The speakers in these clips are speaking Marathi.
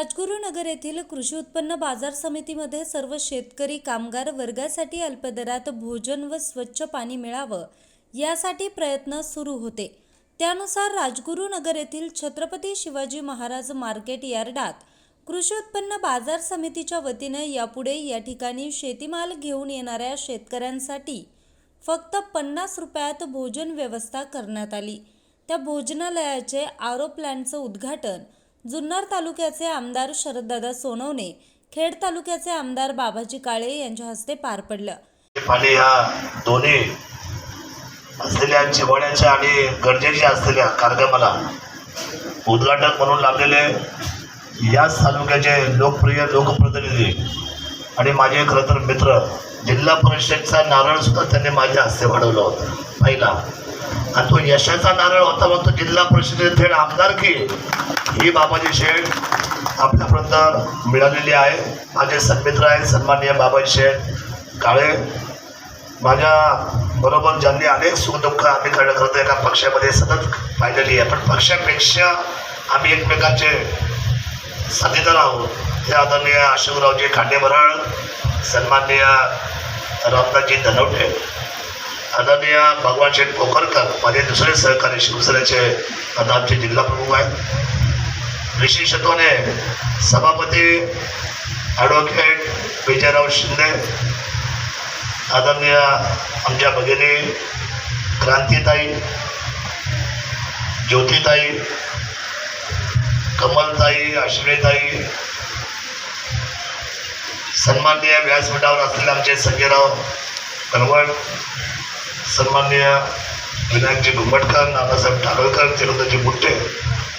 राजगुरुनगर येथील कृषी उत्पन्न बाजार समितीमध्ये सर्व शेतकरी कामगार वर्गासाठी अल्पदरात भोजन व स्वच्छ पाणी मिळावं यासाठी प्रयत्न सुरू होते. त्यानुसार राजगुरुनगर येथील छत्रपती शिवाजी महाराज मार्केट यार्डात कृषी उत्पन्न बाजार समितीच्या वतीनं यापुढे या ठिकाणी शेतीमाल घेऊन येणाऱ्या शेतकऱ्यांसाठी फक्त पन्नास रुपयात भोजन व्यवस्था करण्यात आली. त्या भोजनालयाचे आरो प्लॅनचं उद्घाटन जुन्नर तालुक्याचे आमदार शरददादा सोनवणे खेड तालुक्याचे आमदार बाबाजी काळे यांच्या हस्ते पार पडलं. आणि ह्या दोन्ही असलेल्या जिव्हाळ्याच्या आणि गरजेच्या असलेल्या कार्यक्रमाला उद्घाटक म्हणून लागलेले याच तालुक्याचे लोकप्रिय लोकप्रतिनिधी आणि माझे खरं तर मित्र जिल्हा परिषदचा नारळ सुद्धा त्यांनी माझ्या हस्ते वाढवला होता. पहिला. आणि तो यशाचा नारळ होता मग तो जिल्हा परिषदेत थेट आमदारकी ही बाबाजी शेठ आपल्यापर्यंत मिळालेली आहे. माझे सन्मित्र आहेत सन्माननीय बाबाजी शेठ काळे. माझ्या बरोबर ज्यांनी अनेक सुखदुःख आम्ही कडे करतो एका पक्षामध्ये सतत पाहिलेली आहे. पण पक्षापेक्षा आम्ही एकमेकांचे साथीदार आहोत. हे आदरणीय अशोकरावजी खांडेभराळ सन्माननीय रामदासजी धनवटे आदरणीय भगवान शेठ पोखरकर माझे दुसरे सहकारी शिवसेनेचे आता आमचे जिल्हा प्रमुख आहेत. विशेषत्वाने सभापती ॲडव्होकेट विजयराव शिंदे आदरणीय आमच्या भगिनी क्रांतीताई ज्योतिताई कमलताई अश्विनीताई सन्माननीय व्यासपीठावर असलेले आमचे संजयराव कनवट सन्मान्य विनायकजी घुमटकर नानासाहेब ठाकरकर तिरुदाजी बुट्टे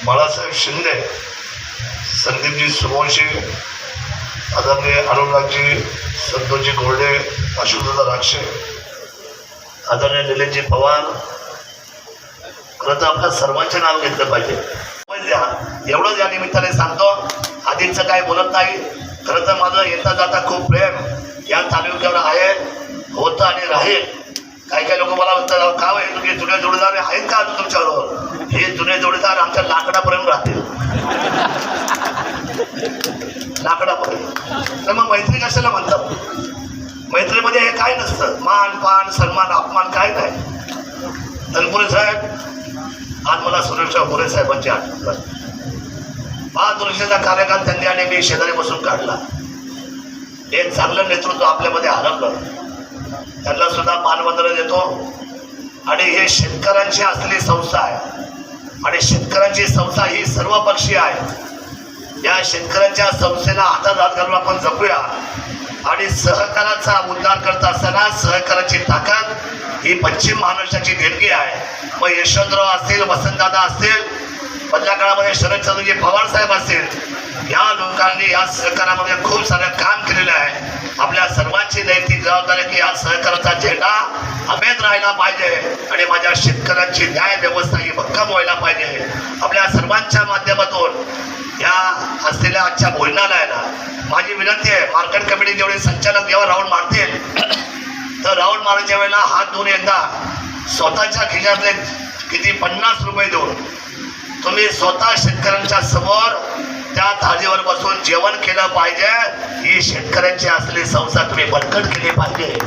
बाळासाहेब शिंदे संदीपजी सुरवंशी आदरणीय अनुरागजी संतोषजी गोरडे अशोकदादा राक्षे आदरणीय निलेशजी पवार खरं तर आपल्या सर्वांचे नाव घेतलं पाहिजे. द्या. एवढंच या निमित्ताने सांगतो आधीचं काय बोलत नाही. खरं तर माझं येता जाता खूप प्रेम या तालुक्यावर आहे होतं आणि राहील. काही काही लोक मला म्हणतात "अहो, का हे तुझे जुने जोडीदार आहेत का अजून हे जुने जोडीदार आमच्या लाकडापर्यंत राहतील. लाकडापर्यंत. तर मग मैत्री कशाला म्हणतात? मैत्रीमध्ये हे काय नसतं. मान पान सन्मान अपमान काय नाही. तनपुरे साहेब आज मला सुरेशराव पुरे साहेबांची आठवण झाली. कार्यकाल त्यांनी आणि मी शेजारी बसून काढला. एक चांगलं नेतृत्व आपल्यामध्ये हरवलं त्यांना सुद्धा मानवंदना देतो. आणि हे शेतकऱ्यांची असलेली संस्था आहे. आणि शेतकऱ्यांची संस्था ही सर्व पक्षी आहे. या शेतकऱ्यांच्या संस्थेला हातात हात घालून आपण जपूया. आणि सहकाराचा उद्धार करत असताना सहकाराची ताकद ही पश्चिम महाराष्ट्राची देणगी आहे. मग यशवंतराव असतील वसंतदादा असतील मधल्या काळामध्ये शरदचंद्रजी पवार साहेब असतील या लोकांनी या सहकारामध्ये खूप सारं काम केलेलं आहे. आपल्या सर्वांची नैतिक जबाबदारी की या सहकाराचा झेंडा अमेद राहायला पाहिजे आणि माझ्या शेतकऱ्यांची न्याय व्यवस्था ही भक्कम व्हायला पाहिजे. आपल्या सर्वांच्या माध्यमातून या असलेल्या आजच्या भोजनालयाला माझी विनंती आहे मार्केट कमिटी जेवढे संचालक जेव्हा राऊंड मारतील तर राऊंड मारायच्या वेळेला हात धुवून एकदा स्वतःच्या खिशातले किती पन्नास रुपये देऊन तुम्ही स्वतः शेतकऱ्यांच्या समोर त्या थाळीवर बसून जेवण केलं पाहिजे. ही शेतकऱ्यांची असलेली संस्था तुम्ही बळकट केली पाहिजे.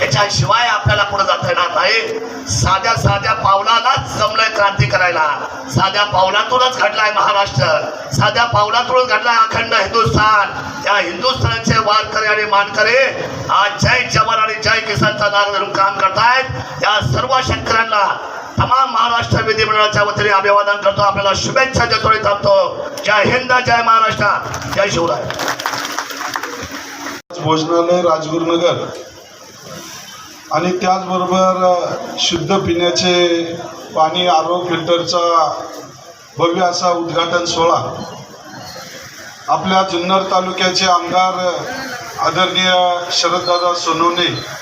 याच्याशिवाय आपल्याला पुढे जाता येणार नाही. साध्या साध्या पावलालाच जमलंय क्रांती करायला. साध्या पावलातूनच घडलाय महाराष्ट्र. साध्या पावलातूनच घडलाय अखंड हिंदुस्थान. त्या हिंदुस्थानचे वारकरी आणि मानकरी आज जय जवान आणि जय किसानचा नाग धरून काम करतायत. या सर्व शेतकऱ्यांना तमाम महाराष्ट्र विधिमंडळाच्या वतीने अभिवादन करतो. आपल्याला शुभेच्छा देतो थांबतो. जय हिंद जय महाराष्ट्र. जय शिवराय. भोजनालय राजगुरुनगर आणि त्याचबरोबर शुद्ध पिण्याचे पाणी आरो फिल्टरचा भव्य असा उद्घाटन सोहळा. आपल्या जुन्नर तालुक्याचे आमदार आदरणीय शरददादा सोनवणे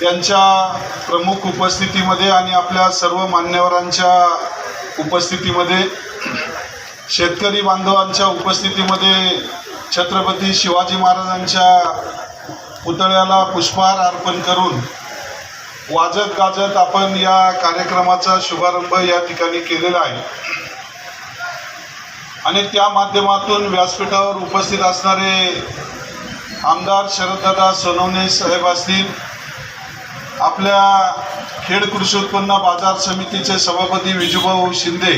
त्यांच्या प्रमुख उपस्थितीमध्ये आणि आपल्या सर्व मान्यवरांच्या उपस्थितीमध्ये शेतकरी बांधवांच्या उपस्थितीमध्ये छत्रपती शिवाजी महाराजांच्या पुतळ्याला पुष्पहार अर्पण करून वाजत गाजत आपण या कार्यक्रमाचा शुभारंभ या ठिकाणी केलेला आहे. आणि त्या माध्यमातून व्यासपीठावर उपस्थित असणारे आमदार शरददादा सोनवणे साहेब असतील आपल्या खेड कृषी उत्पन्न बाजार समितीचे सभापती विजूभाऊ शिंदे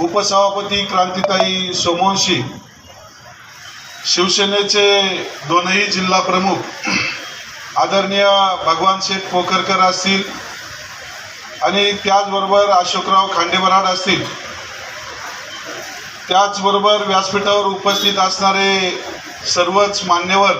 उपसभापती क्रांतिताई सोमवंशी शिवसेनेचे दोनही जिल्हा प्रमुख आदरणीय भगवान शेठ पोखरकर असतील आणि त्याचबरोबर अशोकराव खांडेबराड असतील. त्याचबरोबर व्यासपीठावर उपस्थित असणारे सर्वच मान्यवर